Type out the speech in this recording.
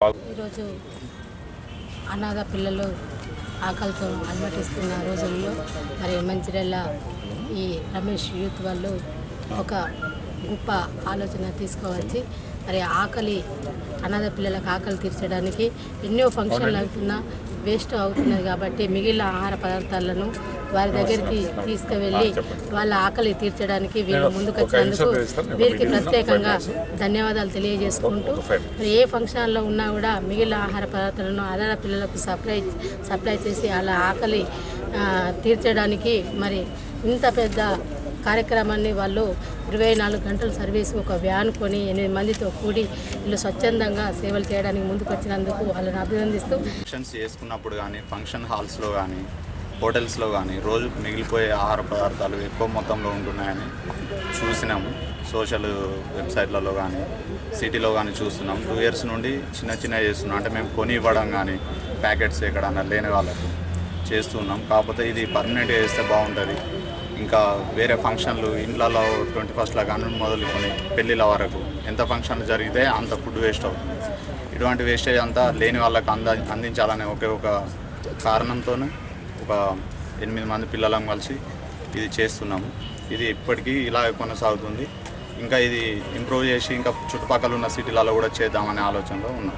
ఈరోజు అనాథ పిల్లలు ఆకలితో అలమటిస్తున్న రోజుల్లో మరి మంచిర్యాల ఈ రమేష్ యూత్ వాళ్ళు ఒక గొప్ప ఆలోచన తీసుకువచ్చి మరి ఆకలి అనాథ పిల్లలకు ఆకలి తీర్చడానికి ఎన్నో ఫంక్షన్లు అవుతున్నా వేస్ట్ అవుతున్నది కాబట్టి మిగిలిన ఆహార పదార్థాలను వారి దగ్గరికి తీసుకువెళ్ళి వాళ్ళ ఆకలి తీర్చడానికి వీళ్ళు ముందుకు వచ్చినందుకు వీరికి ప్రత్యేకంగా ధన్యవాదాలు తెలియజేసుకుంటూ మరి ఏ ఫంక్షన్లో ఉన్నా కూడా మిగిలిన ఆహార పదార్థాలను అనాథ పిల్లలకు సప్లై సప్లై చేసి వాళ్ళ ఆకలి తీర్చడానికి మరి ఇంత పెద్ద కార్యక్రమాన్ని వాళ్ళు ఇరవై నాలుగు గంటల సర్వీస్ ఒక వ్యాన్ కొని ఎనిమిది మందితో కూడి వీళ్ళు స్వచ్ఛందంగా సేవలు చేయడానికి ముందుకు వచ్చినందుకు వాళ్ళని అభినందిస్తూ ఫంక్షన్స్ చేసుకున్నప్పుడు కానీ ఫంక్షన్ హాల్స్లో కానీ హోటల్స్లో కానీ రోజు మిగిలిపోయే ఆహార పదార్థాలు ఎక్కువ మొత్తంలో ఉంటున్నాయని చూసినాము. సోషల్ వెబ్సైట్లలో కానీ సిటీలో కానీ చూస్తున్నాం. టూ ఇయర్స్ నుండి చిన్న చిన్న చేస్తున్నాం. అంటే మేము కొని ఇవ్వడం కానీ ప్యాకెట్స్ ఎక్కడన్నా లేని వాళ్ళకు చేస్తున్నాం. కాకపోతే ఇది పర్మనెంట్గా చేస్తే బాగుంటుంది. ఇంకా వేరే ఫంక్షన్లు ఇండ్లలో ట్వంటీ ఫస్ట్లో కానీ మొదలుకొని పెళ్ళిళ్ళ వరకు ఎంత ఫంక్షన్ జరిగితే అంత ఫుడ్ వేస్ట్ అవుతుంది. ఇటువంటి వేస్టేజ్ అంతా లేని వాళ్ళకి అంద అందించాలనే ఒకే ఒక కారణంతోనే ఒక ఎనిమిది మంది పిల్లలం కలిసి ఇది చేస్తున్నాము. ఇది ఇప్పటికీ ఇలా కొనసాగుతుంది. ఇంకా ఇది ఇంప్రూవ్ చేసి ఇంకా చుట్టుపక్కల ఉన్న సిటీలలో కూడా చేద్దామనే ఆలోచనలో ఉన్నాం.